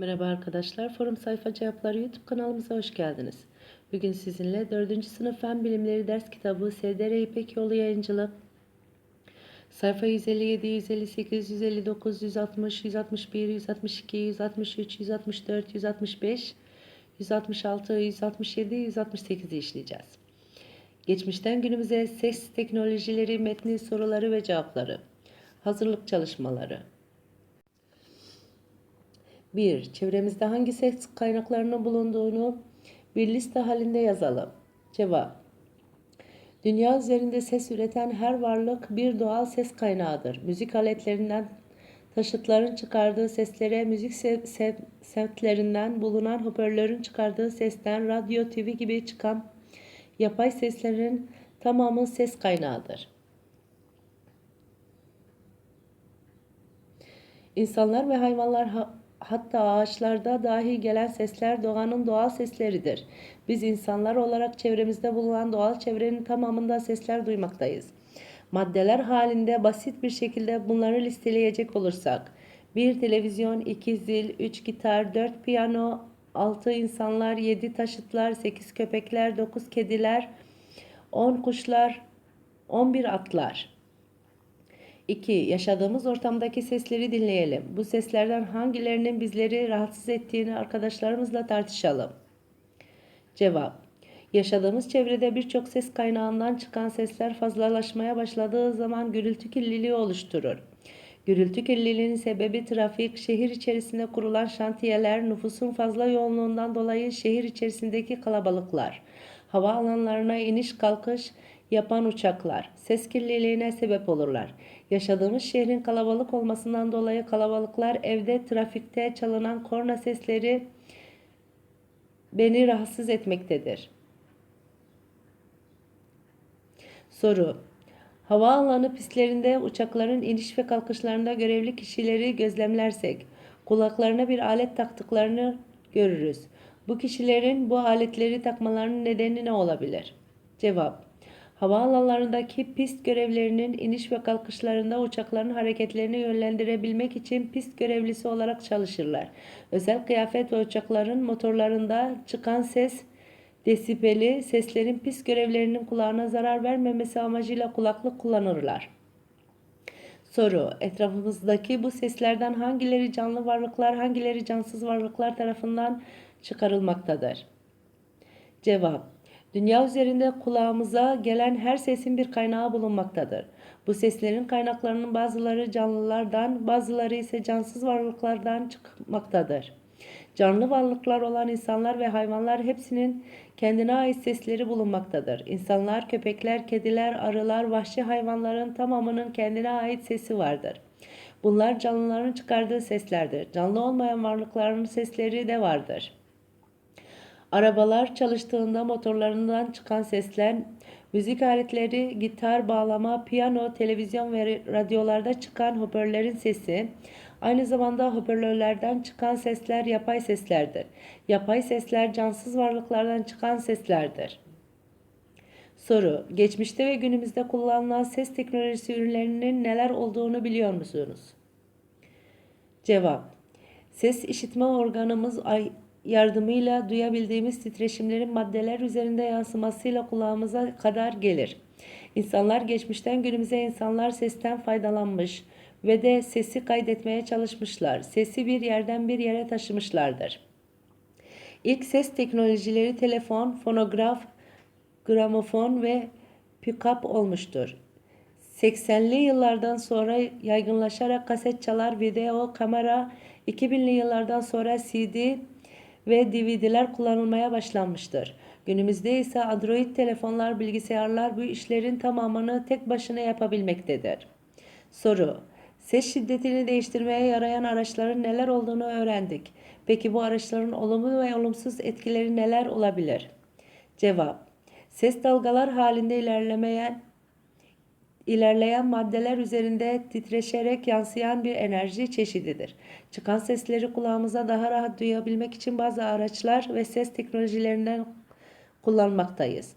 Merhaba arkadaşlar, Forum Sayfa Cevapları YouTube kanalımıza hoş geldiniz. Bugün sizinle 4. sınıf Fen Bilimleri ders kitabı SDR İpek Yolu Yayıncılık sayfa 157, 158, 159, 160, 161, 162, 163, 164, 165, 166, 167, 168'i işleyeceğiz. Geçmişten günümüze ses teknolojileri, metni soruları ve cevapları, hazırlık çalışmaları, 1. Çevremizde hangi ses kaynaklarının bulunduğunu bir liste halinde yazalım. Cevap. Dünya üzerinde ses üreten her varlık bir doğal ses kaynağıdır. Müzik aletlerinden taşıtların çıkardığı seslere, müzik se- se- setlerinden bulunan hoparlörün çıkardığı sesten, radyo, TV gibi çıkan yapay seslerin tamamı ses kaynağıdır. İnsanlar ve hayvanlar ha- hatta ağaçlarda dahi gelen sesler doğanın doğal sesleridir. Biz insanlar olarak çevremizde bulunan doğal çevrenin tamamında sesler duymaktayız. Maddeler halinde basit bir şekilde bunları listeleyecek olursak 1 televizyon, 2 zil, 3 gitar, 4 piyano, 6 insanlar, 7 taşıtlar, 8 köpekler, 9 kediler, 10 kuşlar, 11 atlar. 2. Yaşadığımız ortamdaki sesleri dinleyelim. Bu seslerden hangilerinin bizleri rahatsız ettiğini arkadaşlarımızla tartışalım. Cevap. Yaşadığımız çevrede birçok ses kaynağından çıkan sesler fazlalaşmaya başladığı zaman gürültü kirliliği oluşturur. Gürültü kirliliğinin sebebi trafik, şehir içerisinde kurulan şantiyeler, nüfusun fazla yoğunluğundan dolayı şehir içerisindeki kalabalıklar, hava alanlarına iniş kalkış yapan uçaklar, ses kirliliğine sebep olurlar. Yaşadığımız şehrin kalabalık olmasından dolayı kalabalıklar evde, trafikte çalınan korna sesleri beni rahatsız etmektedir. Soru. Havaalanı pistlerinde uçakların iniş ve kalkışlarında görevli kişileri gözlemlersek kulaklarına bir alet taktıklarını görürüz. Bu kişilerin bu aletleri takmalarının nedeni ne olabilir? Cevap. Havaalanlarındaki pist görevlerinin iniş ve kalkışlarında uçakların hareketlerini yönlendirebilmek için pist görevlisi olarak çalışırlar. Özel kıyafet ve uçakların motorlarında çıkan ses desibeli seslerin pist görevlerinin kulağına zarar vermemesi amacıyla kulaklık kullanırlar. Soru: Etrafımızdaki bu seslerden hangileri canlı varlıklar, hangileri cansız varlıklar tarafından çıkarılmaktadır? Cevap: Dünya üzerinde kulağımıza gelen her sesin bir kaynağı bulunmaktadır. Bu seslerin kaynaklarının bazıları canlılardan, bazıları ise cansız varlıklardan çıkmaktadır. Canlı varlıklar olan insanlar ve hayvanlar hepsinin kendine ait sesleri bulunmaktadır. İnsanlar, köpekler, kediler, arılar, vahşi hayvanların tamamının kendine ait sesi vardır. Bunlar canlıların çıkardığı seslerdir. Canlı olmayan varlıkların sesleri de vardır. Arabalar çalıştığında motorlarından çıkan sesler, müzik aletleri, gitar, bağlama, piyano, televizyon ve radyolarda çıkan hoparlörlerin sesi, aynı zamanda hoparlörlerden çıkan sesler yapay seslerdir. Yapay sesler cansız varlıklardan çıkan seslerdir. Soru: Geçmişte ve günümüzde kullanılan ses teknolojisi ürünlerinin neler olduğunu biliyor musunuz? Cevap: Ses işitme organımız yardımıyla duyabildiğimiz titreşimlerin maddeler üzerinde yansımasıyla kulağımıza kadar gelir. İnsanlar geçmişten günümüze insanlar sesten faydalanmış ve de sesi kaydetmeye çalışmışlar. Sesi bir yerden bir yere taşımışlardır. İlk ses teknolojileri telefon, fonograf, gramofon ve pick-up olmuştur. 80'li yıllardan sonra yaygınlaşarak kaset çalar, video, kamera, 2000'li yıllardan sonra CD ve DVD'ler kullanılmaya başlanmıştır. Günümüzde ise Android telefonlar, bilgisayarlar bu işlerin tamamını tek başına yapabilmektedir. Soru: Ses şiddetini değiştirmeye yarayan araçların neler olduğunu öğrendik. Peki bu araçların olumlu ve olumsuz etkileri neler olabilir? Cevap: Ses dalgalar halinde ilerlemeyen ilerleyen maddeler üzerinde titreşerek yansıyan bir enerji çeşididir. Çıkan sesleri kulağımıza daha rahat duyabilmek için bazı araçlar ve ses teknolojilerinden kullanmaktayız.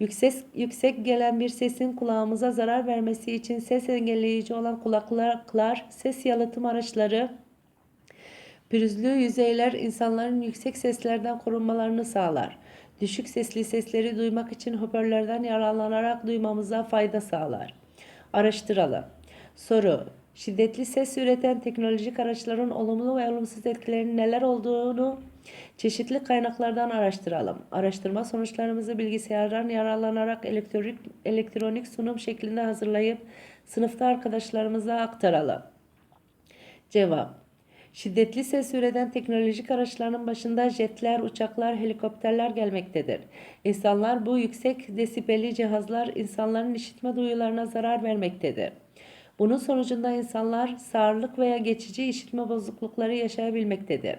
Yüksek, yüksek gelen bir sesin kulağımıza zarar vermesi için ses engelleyici olan kulaklıklar, ses yalıtım araçları, Pürüzlü yüzeyler insanların yüksek seslerden korunmalarını sağlar. Düşük sesli sesleri duymak için hoparlörlerden yararlanarak duymamıza fayda sağlar. Araştıralım. Soru. Şiddetli ses üreten teknolojik araçların olumlu ve olumsuz etkilerinin neler olduğunu çeşitli kaynaklardan araştıralım. Araştırma sonuçlarımızı bilgisayardan yararlanarak elektronik, elektronik sunum şeklinde hazırlayıp sınıfta arkadaşlarımıza aktaralım. Cevap. Şiddetli ses üreten teknolojik araçların başında jetler, uçaklar, helikopterler gelmektedir. İnsanlar bu yüksek desibelli cihazlar insanların işitme duyularına zarar vermektedir. Bunun sonucunda insanlar sağırlık veya geçici işitme bozuklukları yaşayabilmektedir.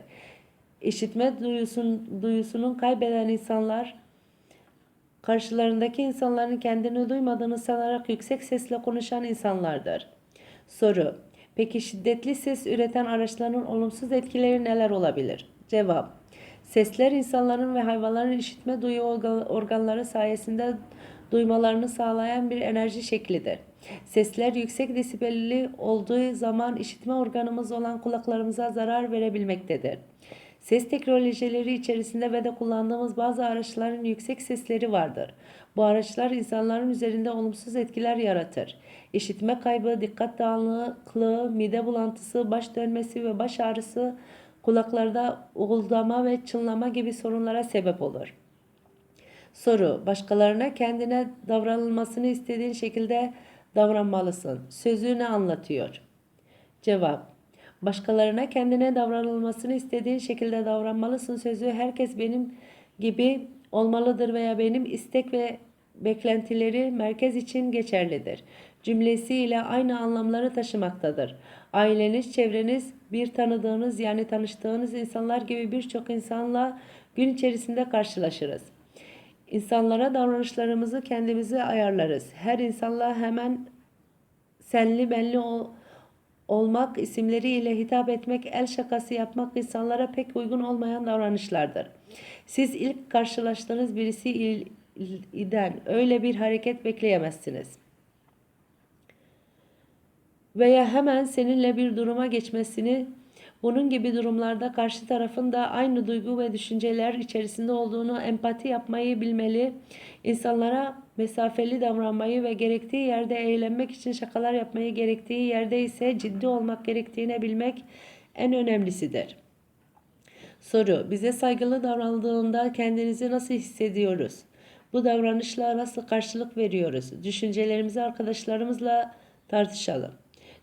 İşitme duyusun, duyusunun kaybeden insanlar karşılarındaki insanların kendini duymadığını sanarak yüksek sesle konuşan insanlardır. Soru. Peki şiddetli ses üreten araçların olumsuz etkileri neler olabilir? Cevap. Sesler insanların ve hayvanların işitme duyu orga- organları sayesinde duymalarını sağlayan bir enerji şeklidir. Sesler yüksek desibelli olduğu zaman işitme organımız olan kulaklarımıza zarar verebilmektedir. Ses teknolojileri içerisinde ve de kullandığımız bazı araçların yüksek sesleri vardır. Bu araçlar insanların üzerinde olumsuz etkiler yaratır. İşitme kaybı, dikkat dağınıklığı, mide bulantısı, baş dönmesi ve baş ağrısı, kulaklarda uğuldama ve çınlama gibi sorunlara sebep olur. Soru. Başkalarına kendine davranılmasını istediğin şekilde davranmalısın. Sözü ne anlatıyor? Cevap. Başkalarına kendine davranılmasını istediğin şekilde davranmalısın sözü herkes benim gibi olmalıdır veya benim istek ve beklentileri merkez için geçerlidir. Cümlesiyle aynı anlamları taşımaktadır. Aileniz, çevreniz, bir tanıdığınız yani tanıştığınız insanlar gibi birçok insanla gün içerisinde karşılaşırız. İnsanlara davranışlarımızı kendimize ayarlarız. Her insanla hemen senli benli ol, olmak, isimleriyle hitap etmek, el şakası yapmak insanlara pek uygun olmayan davranışlardır. Siz ilk karşılaştığınız birisi iden öyle bir hareket bekleyemezsiniz. Veya hemen seninle bir duruma geçmesini, bunun gibi durumlarda karşı tarafın da aynı duygu ve düşünceler içerisinde olduğunu empati yapmayı bilmeli, insanlara mesafeli davranmayı ve gerektiği yerde eğlenmek için şakalar yapmayı gerektiği yerde ise ciddi olmak gerektiğini bilmek en önemlisidir. Soru: Bize saygılı davranıldığında kendinizi nasıl hissediyoruz? Bu davranışla nasıl karşılık veriyoruz? Düşüncelerimizi arkadaşlarımızla tartışalım.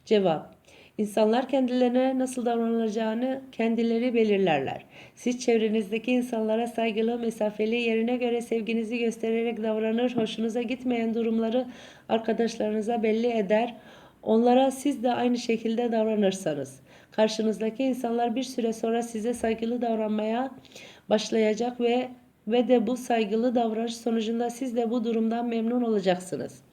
Cevap: İnsanlar kendilerine nasıl davranılacağını kendileri belirlerler. Siz çevrenizdeki insanlara saygılı, mesafeli, yerine göre sevginizi göstererek davranır, hoşunuza gitmeyen durumları arkadaşlarınıza belli eder. Onlara siz de aynı şekilde davranırsanız, karşınızdaki insanlar bir süre sonra size saygılı davranmaya başlayacak ve ve de bu saygılı davranış sonucunda siz de bu durumdan memnun olacaksınız.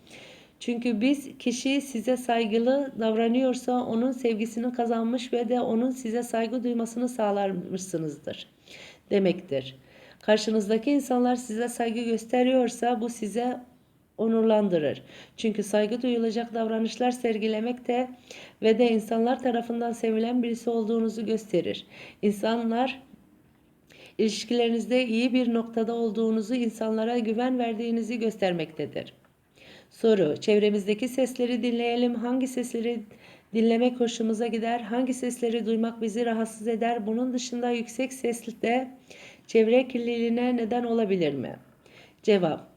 Çünkü biz kişi size saygılı davranıyorsa onun sevgisini kazanmış ve de onun size saygı duymasını sağlarmışsınızdır demektir. Karşınızdaki insanlar size saygı gösteriyorsa bu size onurlandırır. Çünkü saygı duyulacak davranışlar sergilemek de ve de insanlar tarafından sevilen birisi olduğunuzu gösterir. İnsanlar ilişkilerinizde iyi bir noktada olduğunuzu, insanlara güven verdiğinizi göstermektedir. Soru. Çevremizdeki sesleri dinleyelim. Hangi sesleri dinlemek hoşumuza gider? Hangi sesleri duymak bizi rahatsız eder? Bunun dışında yüksek sesle çevre kirliliğine neden olabilir mi? Cevap.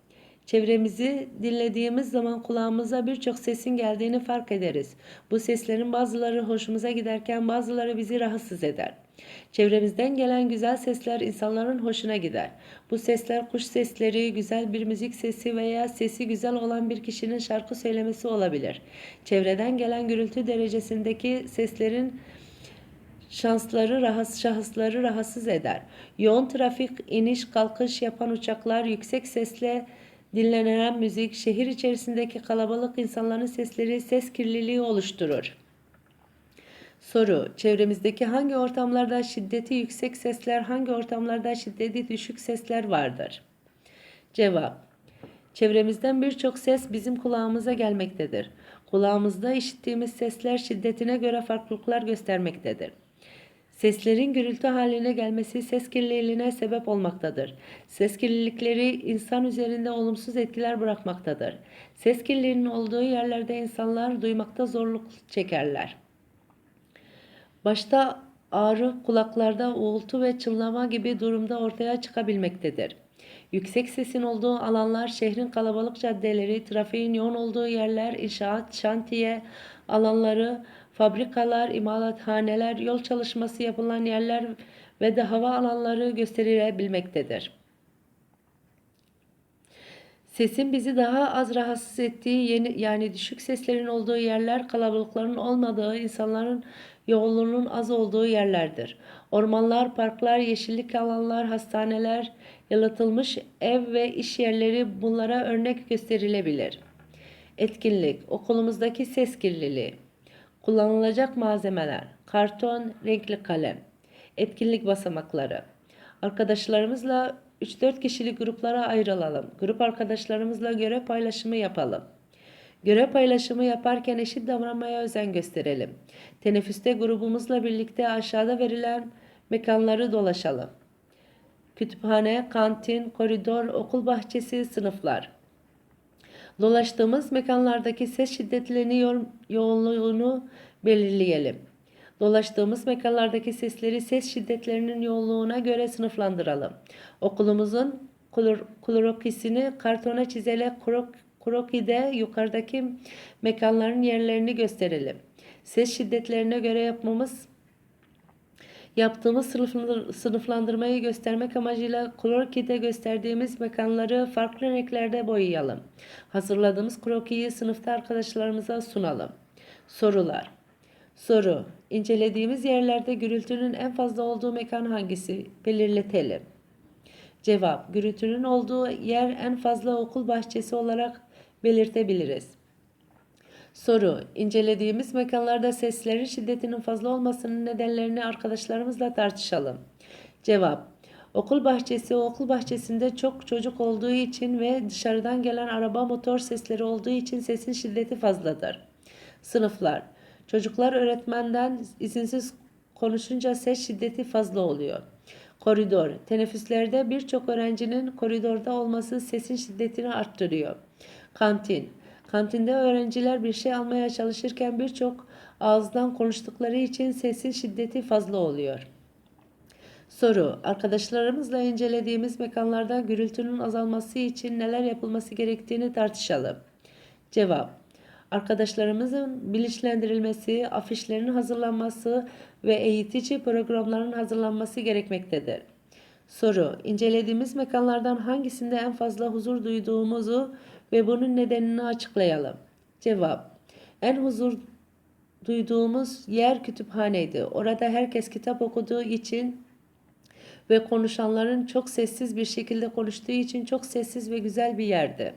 Çevremizi dinlediğimiz zaman kulağımıza birçok sesin geldiğini fark ederiz. Bu seslerin bazıları hoşumuza giderken bazıları bizi rahatsız eder. Çevremizden gelen güzel sesler insanların hoşuna gider. Bu sesler kuş sesleri, güzel bir müzik sesi veya sesi güzel olan bir kişinin şarkı söylemesi olabilir. Çevreden gelen gürültü derecesindeki seslerin şansları rahatsız şahısları rahatsız eder. Yoğun trafik, iniş, kalkış yapan uçaklar, yüksek sesle dinlenen müzik, şehir içerisindeki kalabalık insanların sesleri ses kirliliği oluşturur. Soru: Çevremizdeki hangi ortamlarda şiddeti yüksek sesler, hangi ortamlarda şiddeti düşük sesler vardır? Cevap: Çevremizden birçok ses bizim kulağımıza gelmektedir. Kulağımızda işittiğimiz sesler şiddetine göre farklılıklar göstermektedir. Seslerin gürültü haline gelmesi ses kirliliğine sebep olmaktadır. Ses kirlilikleri insan üzerinde olumsuz etkiler bırakmaktadır. Ses kirliliğinin olduğu yerlerde insanlar duymakta zorluk çekerler. Başta ağrı, kulaklarda uğultu ve çınlama gibi durumda ortaya çıkabilmektedir. Yüksek sesin olduğu alanlar, şehrin kalabalık caddeleri, trafiğin yoğun olduğu yerler, inşaat, şantiye alanları, fabrikalar, imalathaneler, yol çalışması yapılan yerler ve de hava alanları gösterilebilmektedir. Sesin bizi daha az rahatsız ettiği yeni, yani düşük seslerin olduğu yerler kalabalıkların olmadığı, insanların yoğunluğunun az olduğu yerlerdir. Ormanlar, parklar, yeşillik alanlar, hastaneler, yalıtılmış ev ve iş yerleri bunlara örnek gösterilebilir. Etkinlik, okulumuzdaki ses kirliliği, kullanılacak malzemeler, karton, renkli kalem, etkinlik basamakları. Arkadaşlarımızla 3-4 kişilik gruplara ayrılalım. Grup arkadaşlarımızla görev paylaşımı yapalım. Görev paylaşımı yaparken eşit davranmaya özen gösterelim. Teneffüste grubumuzla birlikte aşağıda verilen mekanları dolaşalım. Kütüphane, kantin, koridor, okul bahçesi, sınıflar. Dolaştığımız mekanlardaki ses şiddetlerini, yo- yoğunluğunu belirleyelim. Dolaştığımız mekanlardaki sesleri ses şiddetlerinin yoğunluğuna göre sınıflandıralım. Okulumuzun klor- klorokisini kartona çizerek krok, krokide yukarıdaki mekanların yerlerini gösterelim. Ses şiddetlerine göre yapmamız Yaptığımız sınıflandır- sınıflandırmayı göstermek amacıyla krokide gösterdiğimiz mekanları farklı renklerde boyayalım. Hazırladığımız krokiyi sınıfta arkadaşlarımıza sunalım. Sorular Soru İncelediğimiz yerlerde gürültünün en fazla olduğu mekan hangisi? Belirletelim. Cevap Gürültünün olduğu yer en fazla okul bahçesi olarak belirtebiliriz. Soru İncelediğimiz mekanlarda seslerin şiddetinin fazla olmasının nedenlerini arkadaşlarımızla tartışalım. Cevap Okul bahçesi okul bahçesinde çok çocuk olduğu için ve dışarıdan gelen araba motor sesleri olduğu için sesin şiddeti fazladır. Sınıflar Çocuklar öğretmenden izinsiz konuşunca ses şiddeti fazla oluyor. Koridor Teneffüslerde birçok öğrencinin koridorda olması sesin şiddetini arttırıyor. Kantin Kantinde öğrenciler bir şey almaya çalışırken birçok ağızdan konuştukları için sesin şiddeti fazla oluyor. Soru Arkadaşlarımızla incelediğimiz mekanlarda gürültünün azalması için neler yapılması gerektiğini tartışalım. Cevap Arkadaşlarımızın bilinçlendirilmesi, afişlerin hazırlanması ve eğitici programların hazırlanması gerekmektedir. Soru İncelediğimiz mekanlardan hangisinde en fazla huzur duyduğumuzu ve bunun nedenini açıklayalım. Cevap En huzur duyduğumuz yer kütüphaneydi. Orada herkes kitap okuduğu için ve konuşanların çok sessiz bir şekilde konuştuğu için çok sessiz ve güzel bir yerdi.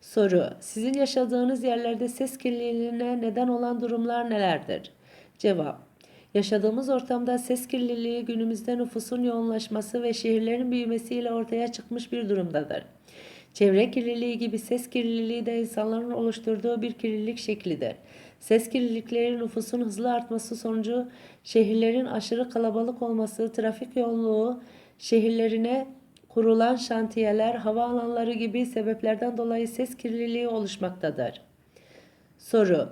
Soru Sizin yaşadığınız yerlerde ses kirliliğine neden olan durumlar nelerdir? Cevap Yaşadığımız ortamda ses kirliliği günümüzde nüfusun yoğunlaşması ve şehirlerin büyümesiyle ortaya çıkmış bir durumdadır. Çevre kirliliği gibi ses kirliliği de insanların oluşturduğu bir kirlilik şeklidir. Ses kirlilikleri nüfusun hızlı artması sonucu şehirlerin aşırı kalabalık olması, trafik yoğunluğu, şehirlerine kurulan şantiyeler, hava alanları gibi sebeplerden dolayı ses kirliliği oluşmaktadır. Soru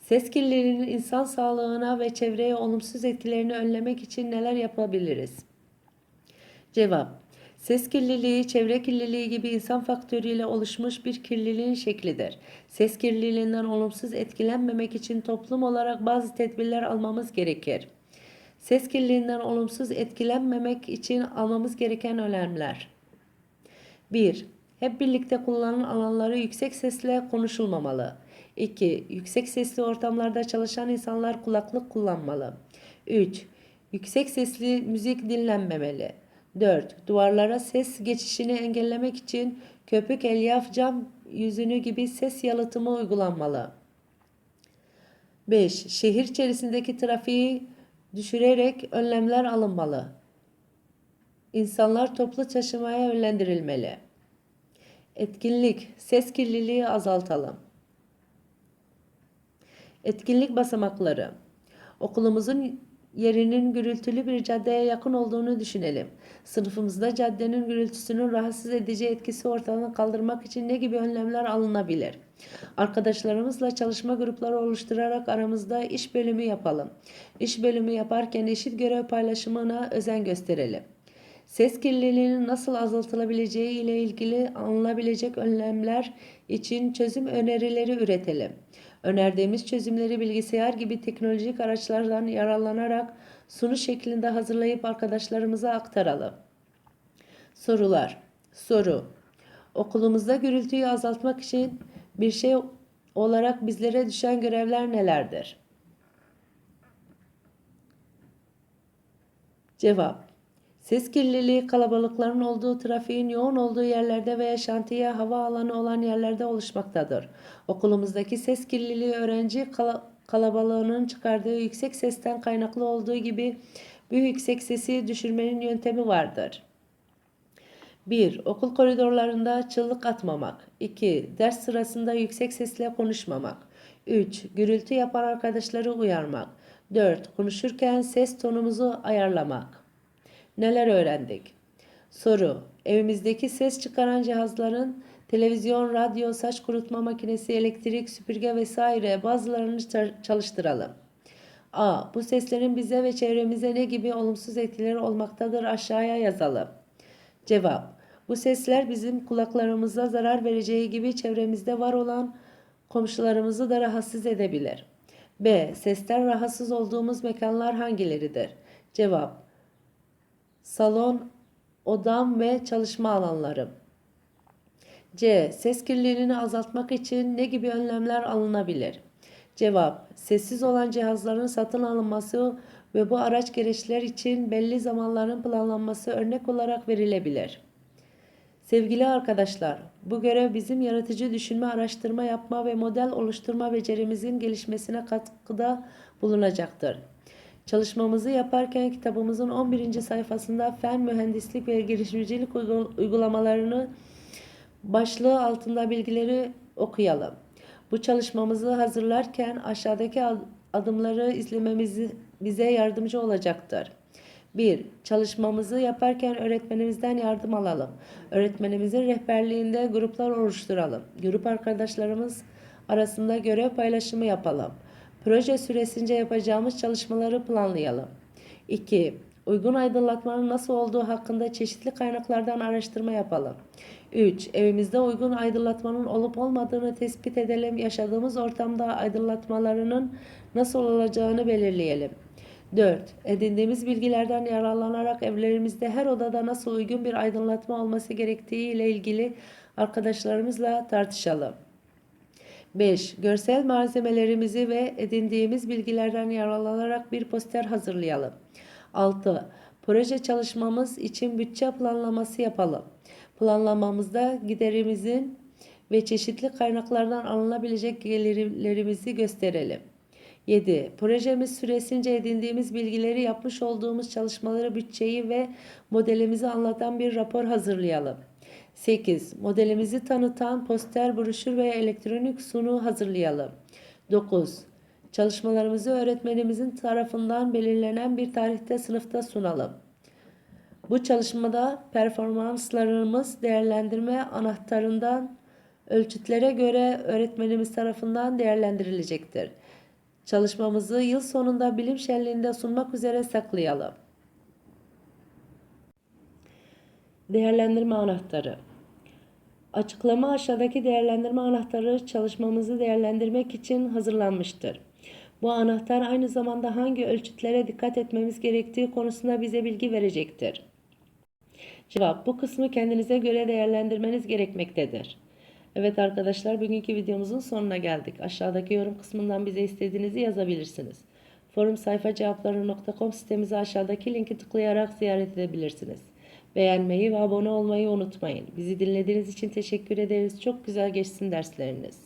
Ses kirliliğinin insan sağlığına ve çevreye olumsuz etkilerini önlemek için neler yapabiliriz? Cevap Ses kirliliği, çevre kirliliği gibi insan faktörüyle oluşmuş bir kirliliğin şeklidir. Ses kirliliğinden olumsuz etkilenmemek için toplum olarak bazı tedbirler almamız gerekir. Ses kirliliğinden olumsuz etkilenmemek için almamız gereken önlemler. 1. Hep birlikte kullanılan alanları yüksek sesle konuşulmamalı. 2. Yüksek sesli ortamlarda çalışan insanlar kulaklık kullanmalı. 3. Yüksek sesli müzik dinlenmemeli. 4. Duvarlara ses geçişini engellemek için köpük, elyaf, cam yüzünü gibi ses yalıtımı uygulanmalı. 5. Şehir içerisindeki trafiği düşürerek önlemler alınmalı. İnsanlar toplu taşımaya yönlendirilmeli. Etkinlik, ses kirliliği azaltalım. Etkinlik basamakları. Okulumuzun yerinin gürültülü bir caddeye yakın olduğunu düşünelim. Sınıfımızda caddenin gürültüsünün rahatsız edici etkisi ortadan kaldırmak için ne gibi önlemler alınabilir? Arkadaşlarımızla çalışma grupları oluşturarak aramızda iş bölümü yapalım. İş bölümü yaparken eşit görev paylaşımına özen gösterelim. Ses kirliliğinin nasıl azaltılabileceği ile ilgili alınabilecek önlemler için çözüm önerileri üretelim. Önerdiğimiz çözümleri bilgisayar gibi teknolojik araçlardan yararlanarak sunu şeklinde hazırlayıp arkadaşlarımıza aktaralım. Sorular. Soru. Okulumuzda gürültüyü azaltmak için bir şey olarak bizlere düşen görevler nelerdir? Cevap. Ses kirliliği kalabalıkların olduğu, trafiğin yoğun olduğu yerlerde veya şantiye hava alanı olan yerlerde oluşmaktadır. Okulumuzdaki ses kirliliği öğrenci kala- kalabalığının çıkardığı yüksek sesten kaynaklı olduğu gibi bu yüksek sesi düşürmenin yöntemi vardır. 1. Okul koridorlarında çığlık atmamak. 2. Ders sırasında yüksek sesle konuşmamak. 3. Gürültü yapan arkadaşları uyarmak. 4. Konuşurken ses tonumuzu ayarlamak. Neler öğrendik? Soru. Evimizdeki ses çıkaran cihazların televizyon, radyo, saç kurutma makinesi, elektrik, süpürge vesaire bazılarını çalıştıralım. A. Bu seslerin bize ve çevremize ne gibi olumsuz etkileri olmaktadır aşağıya yazalım. Cevap. Bu sesler bizim kulaklarımıza zarar vereceği gibi çevremizde var olan komşularımızı da rahatsız edebilir. B. Sesten rahatsız olduğumuz mekanlar hangileridir? Cevap. Salon, odam ve çalışma alanlarım. C. Ses kirliliğini azaltmak için ne gibi önlemler alınabilir? Cevap. Sessiz olan cihazların satın alınması ve bu araç gereçler için belli zamanların planlanması örnek olarak verilebilir. Sevgili arkadaşlar, bu görev bizim yaratıcı düşünme, araştırma yapma ve model oluşturma becerimizin gelişmesine katkıda bulunacaktır. Çalışmamızı yaparken kitabımızın 11. sayfasında fen, mühendislik ve girişimcilik uygul- uygulamalarını başlığı altında bilgileri okuyalım. Bu çalışmamızı hazırlarken aşağıdaki ad- adımları izlememizi bize yardımcı olacaktır. 1. Çalışmamızı yaparken öğretmenimizden yardım alalım. Öğretmenimizin rehberliğinde gruplar oluşturalım. Grup arkadaşlarımız arasında görev paylaşımı yapalım. Proje süresince yapacağımız çalışmaları planlayalım. 2. Uygun aydınlatmanın nasıl olduğu hakkında çeşitli kaynaklardan araştırma yapalım. 3. Evimizde uygun aydınlatmanın olup olmadığını tespit edelim. Yaşadığımız ortamda aydınlatmalarının nasıl olacağını belirleyelim. 4. Edindiğimiz bilgilerden yararlanarak evlerimizde her odada nasıl uygun bir aydınlatma olması gerektiği ile ilgili arkadaşlarımızla tartışalım. 5. Görsel malzemelerimizi ve edindiğimiz bilgilerden yararlanarak bir poster hazırlayalım. 6. Proje çalışmamız için bütçe planlaması yapalım. Planlamamızda giderimizin ve çeşitli kaynaklardan alınabilecek gelirlerimizi gösterelim. 7. Projemiz süresince edindiğimiz bilgileri, yapmış olduğumuz çalışmaları, bütçeyi ve modelimizi anlatan bir rapor hazırlayalım. 8. Modelimizi tanıtan poster, broşür veya elektronik sunu hazırlayalım. 9. Çalışmalarımızı öğretmenimizin tarafından belirlenen bir tarihte sınıfta sunalım. Bu çalışmada performanslarımız değerlendirme anahtarından ölçütlere göre öğretmenimiz tarafından değerlendirilecektir. Çalışmamızı yıl sonunda bilim şenliğinde sunmak üzere saklayalım. Değerlendirme anahtarı. Açıklama aşağıdaki değerlendirme anahtarı çalışmamızı değerlendirmek için hazırlanmıştır. Bu anahtar aynı zamanda hangi ölçütlere dikkat etmemiz gerektiği konusunda bize bilgi verecektir. Cevap bu kısmı kendinize göre değerlendirmeniz gerekmektedir. Evet arkadaşlar bugünkü videomuzun sonuna geldik. Aşağıdaki yorum kısmından bize istediğinizi yazabilirsiniz. Forum sayfa cevapları.com sitemizi aşağıdaki linki tıklayarak ziyaret edebilirsiniz. Beğenmeyi ve abone olmayı unutmayın. Bizi dinlediğiniz için teşekkür ederiz. Çok güzel geçsin dersleriniz.